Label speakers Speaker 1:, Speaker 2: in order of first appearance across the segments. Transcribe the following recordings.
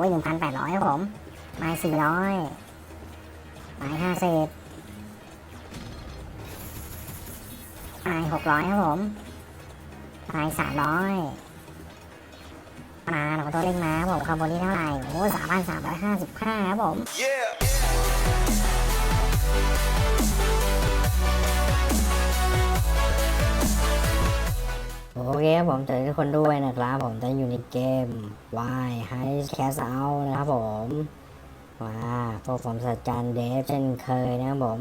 Speaker 1: อ้ยหนึ่งพันแปดร้อยครับผม ไม้สี่ร้อยไม้ห้าสิบไม้หกร้อยครับผมไม้สามร้อยมาหนูตัวเล็กมาผมคาร์บอนนี่เท่าไหร่ โอ้สามพันสามร้อยห้าสิบห้าครับผม
Speaker 2: Yeah.
Speaker 1: ครับผมเจอทุกคนด้วยนะครับ ผมจะอยู่ในเกม Y High Cast Out นะครับผมมาพวกผมสัจจันเดฟเช่นเคยนะครับผม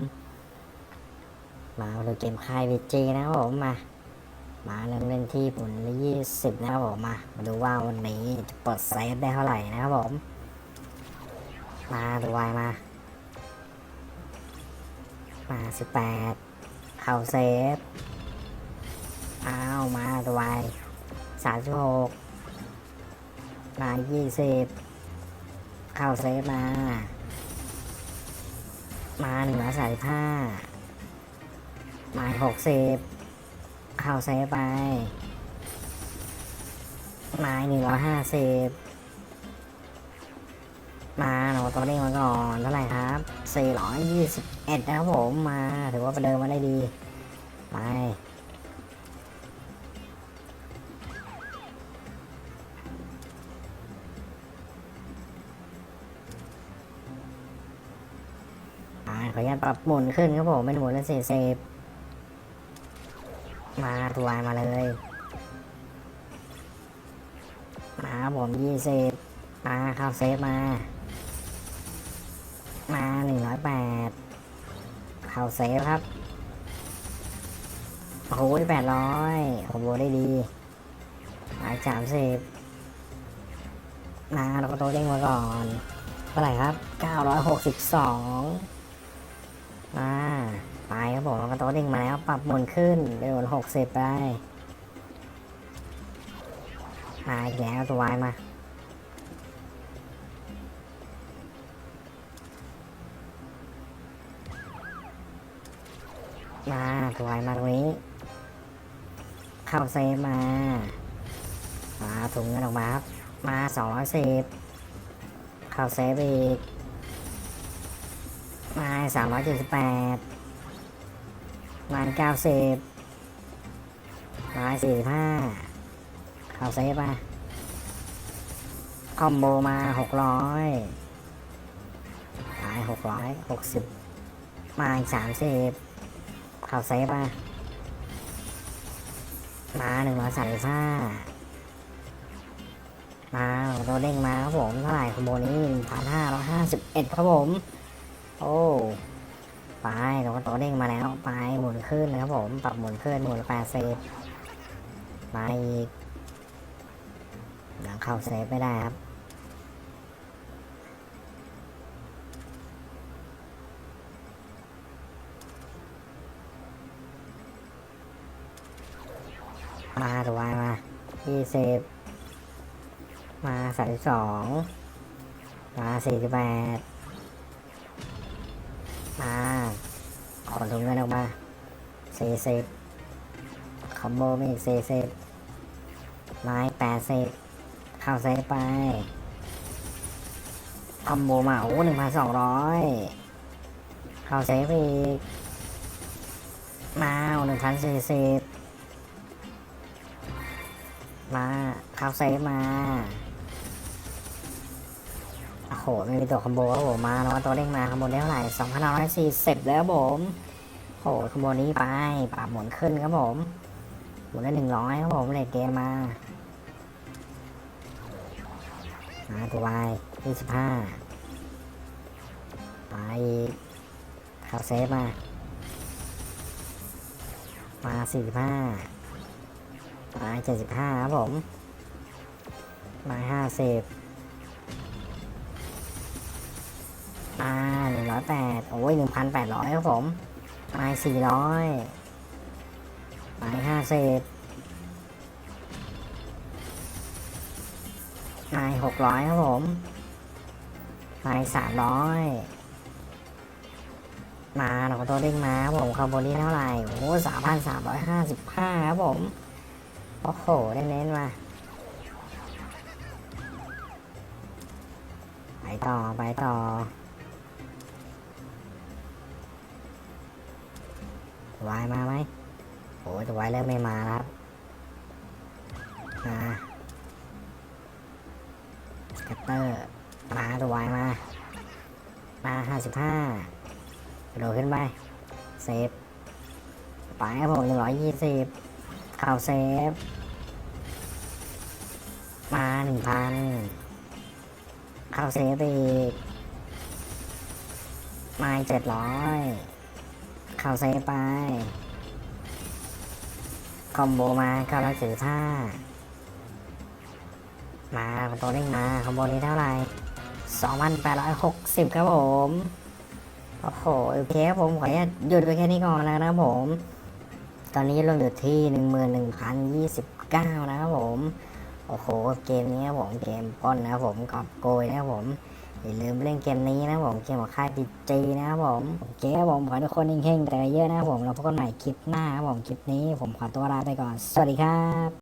Speaker 1: มาดูเกมค่ายวีจีนะครับผมมา มาเริ่มเล่นที่ผลละยี่สิบนะครับผมมามาดูว่าวันนี้จะเปิดเซฟได้เท่าไหร่นะครับผม มาดูวายมา มาสิบแปดเข้าเซฟ อ้าวมาตัวไวสามสิบหกมายี่สิบเข้าเซฟมา มาหนึ่งร้อยสามสิบห้ามาหกสิบเข้าเซฟไปมาหนึ่งร้อยห้าสิบมาหนูตัวนี้มาก่อนเท่าไหร่ครับสี่ร้อยยี่สิบเอ็ดนะครับผมมาถือว่าไปเดินมาได้ดี ไป อ่าขออนุญาตปรับหมุนขึ้นครับผมเป็นหมุนละสี่สิบมาตัววมาเลยมาครับผมยี่สิบมาเข้าเซฟมา มาหนึ่งร้อยแปดเข้าเซฟครับโอ้โหแปดร้อยคอมโบได้ดีหมายสามสิบมาเราก็โตวเด้งมาก่อนเท่าไหร่ครับ 962มาไปครับผมมันก็ โต๊ะเด้งมาแล้ว ปรับหมุนขึ้นเป็นหมุน60ไปมาอีกแล้วตัววายมา มาตัววายมาตรงนี้ เข้าเซฟมา มาถุงเงินออกมาครับ มา210เข้าเซฟอีก มาสามร้อยเจ็ดสิบแปด มาเก้าสิบมาสี่ห้าเข้าเซฟมาคอมโบมาหกร้อยขายหกร้อยหกสิบมาอีกสามสิบเข้าเซฟมามาหนึ่งร้อยสามสิบห้ามาตัวเด้งมาครับผมเท่าไหร่คอมโบนี้หนึ่งพันห้าร้อยห้าสิบเอ็ดครับผม โอ้ ไปเราก็ตัวเด้งมาแล้วไปหมุนขึ้นนะครับผมปรับหมุนขึ้นหมุนแปดเซฟมาอีกยังเข้าเซฟไม่ได้ครับมาตัววายมายี่สิบมาสามสิบสองมาสี่สิบแปด มาขอถุงเงินออกมาสี่สิบคอมโบมีอีกสี่สิบไม้แปดสิบเข้าเซฟไปคอมโบมาโอ้หนึ่งพันสองร้อยเข้าเซฟอีกมาหนึ่งพันสี่สิบมาเข้าเซฟมา โอ้โหไม่มีตัวคอมโบครับผมมาแล้วว่าตัวเด้งมาคอมโบได้เท่าไหร่สองพันร้อยสี่สิบแล้วผมโหคอมโบนี้ไปปรับหมุนขึ้นครับผม หมุนได้หนึ่งร้อยครับผมเลทเกมมามาตัววายยี่สิบห้าไปเข้าเซฟมามาสี่สิบห้าม้เจ็ดสิบห้าครับผมม้ห้าสิบ อ่าหนึ่งร้อยแปดโอ้ยหนึ่งพันแปดร้อยครับผมไม้สี่ร้อยไม้ห้าสิบไม้หกร้อยครับผมไม้สามร้อยมาเราก็ตัวเด้งมาครับผมคอมโบนี้เท่าไหร่โอ้สามพันสามร้อยห้าสิบห้าครับผม โอ้โหได้เน้นมาไปต่อ ไปต่อ วายมาไหมโอ้ยแต่วายเริ่มไม่มาครับมาสกัตเตอร์มาตัววายมา มาห้าสิบห้ากระโดดขึ้นไปเซฟไปครับผมหนึ่งร้อยยี่สิบข่าวเซฟ มาหนึ่งพันข่าวเซฟอีกมาเจ็ดร้อย ข่าวเซฟไป คอมโบมาเก้าร้อยสี่า มาตัวเด้งมาคอมโบนี้เท่าไหร่สองพันแปดร้อยหกสิบครับผม โอ้โหโอเคครับผม ขออนุญาตหยุดไปแค่นี้ก่อนนะครับผม ตอนนี้ลงอยู่ที่หนึ่งหมื่นหนึ่งพันยี่สิบเก้านะครับผม โอ้โห เกมนี้ครับผม เกมปล้นนะครับผมกอบโกยนะครับผม อย่าลืมเล่นเกมนี้นะผมเกมของค่ายพีจีนะครับผมโอเคครับผมขอทุกคนเฮงๆแต่เยอะนะครับผมเราพบกันใหม่คลิปหน้าครับผมคลิปนี้ผมขอตัวลาไปก่อน สวัสดีครับ